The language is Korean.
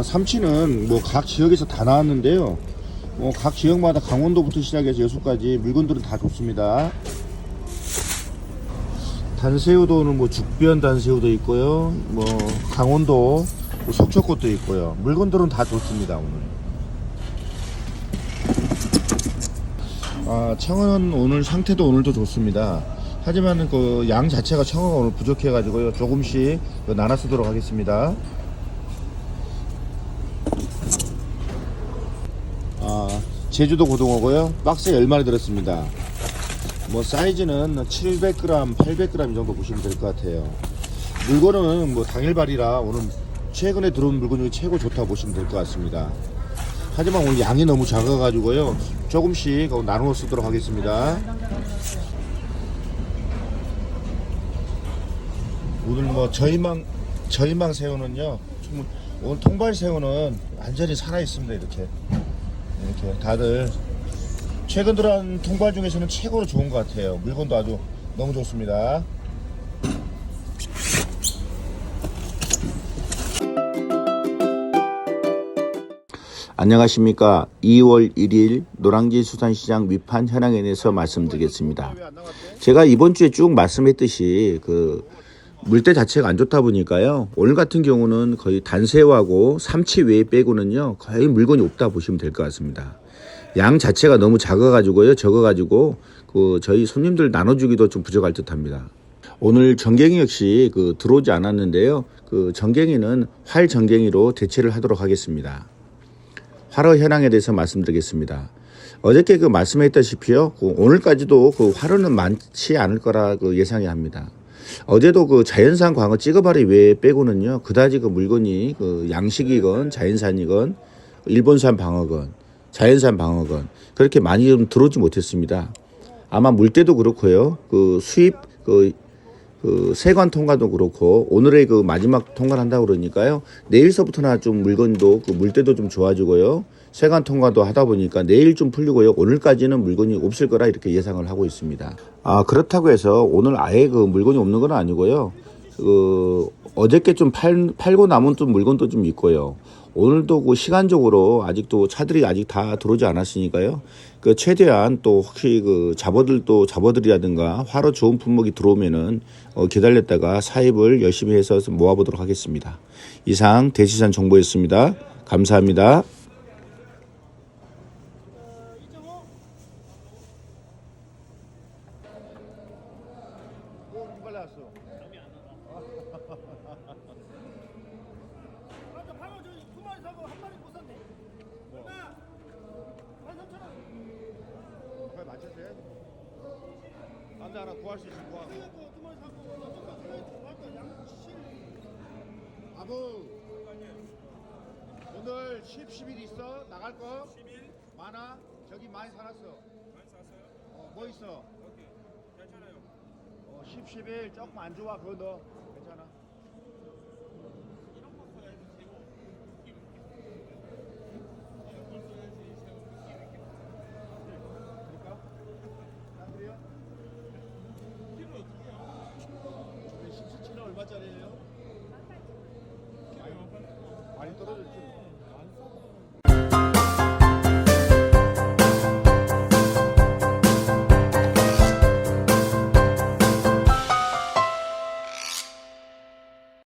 아, 삼치는 뭐 각 지역에서 다 나왔는데요. 뭐 각 지역마다 강원도부터 시작해서 여수까지 물건들은 다 좋습니다. 단새우도는 뭐 죽변 단새우도 있고요. 뭐 강원도 뭐 속초꽃도 있고요. 물건들은 다 좋습니다 오늘. 아 청어는 오늘 상태도 오늘도 좋습니다. 하지만 그 양 자체가 청어가 오늘 부족해가지고요. 조금씩 그 나눠 쓰도록 하겠습니다. 아, 제주도 고등어고요. 박스에 10마리 들었습니다. 뭐 사이즈는 700g, 800g 이 정도 보시면 될 것 같아요. 물건은 뭐 당일발이라 오늘 최근에 들어온 물건 중에 최고 좋다고 보시면 될 것 같습니다. 하지만 오늘 양이 너무 작아가지고요. 조금씩 나누어 쓰도록 하겠습니다. 오늘 뭐 저희망 저희망 새우는요. 좀 오늘 통발 새우는 완전히 살아 있습니다. 이렇게 이렇게 다들 최근 들어온 통발 중에서는 최고로 좋은 것 같아요. 물건도 아주 너무 좋습니다. 안녕하십니까. 2월 1일 노량진 수산시장 위판 현황에 대해서 말씀드리겠습니다. 제가 이번 주에 쭉 말씀했듯이 그 물때 자체가 안 좋다 보니까요. 오늘 같은 경우는 거의 단새우하고 삼치 외에 빼고는요. 거의 물건이 없다 보시면 될 것 같습니다. 양 자체가 너무 작아가지고요. 적어가지고 그 저희 손님들 나눠주기도 좀 부족할 듯합니다. 오늘 전갱이 역시 그 들어오지 않았는데요. 그 전갱이는 활 전갱이로 대체를 하도록 하겠습니다. 활어 현황에 대해서 말씀드리겠습니다. 어저께 그 말씀했다시피요. 그 오늘까지도 그 활어는 많지 않을 거라 그 예상이 합니다. 어제도 그 자연산 광어 찍어바리 외에 빼고는요. 그다지 그 물건이 그 양식이건 자연산이건 일본산 방어건 자연산 방어건 그렇게 많이 좀 들어오지 못했습니다. 아마 물때도 그렇고요. 그 수입 그, 그 세관 통과도 그렇고 오늘의 그 마지막 통과를 한다고 그러니까요. 내일서부터나 좀 물건도 그 물때도 좀 좋아지고요. 세관 통과도 하다 보니까 내일 좀 풀리고요. 오늘까지는 물건이 없을 거라 이렇게 예상을 하고 있습니다. 아 그렇다고 해서 오늘 아예 그 물건이 없는 건 아니고요. 그 어저께 좀 팔, 팔고 남은 좀 물건도 좀 있고요. 오늘도 그 시간적으로 아직도 차들이 아직 다 들어오지 않았으니까요. 그 최대한 또 혹시 그 잡어들도 잡어들이라든가 화로 좋은 품목이 들어오면은 어 기다렸다가 사입을 열심히 해서 모아보도록 하겠습니다. 이상 대시산 정보였습니다. 감사합니다. 맞아, 방어 저기 두 마리 사고 한 마리 못 샀네. 얼마? 만 삼천 원. 빨리 맞춰줘야 남자 하나 구할 수 같아. 그래갖고 두 마리 사고 어쩌까 사고 할까 양칠. 아부 오늘 10, 10일 있어 나갈 거? 10일 많아? 저기 많이 살았어 많이 샀어요? 어 뭐 있어? 어 10, 10일 조금 안 좋아 그거 너 괜찮아 그럴까? 안 그래요? 키로 어떻게 해요? 17은 얼마짜리예요? 많이 떨어졌죠.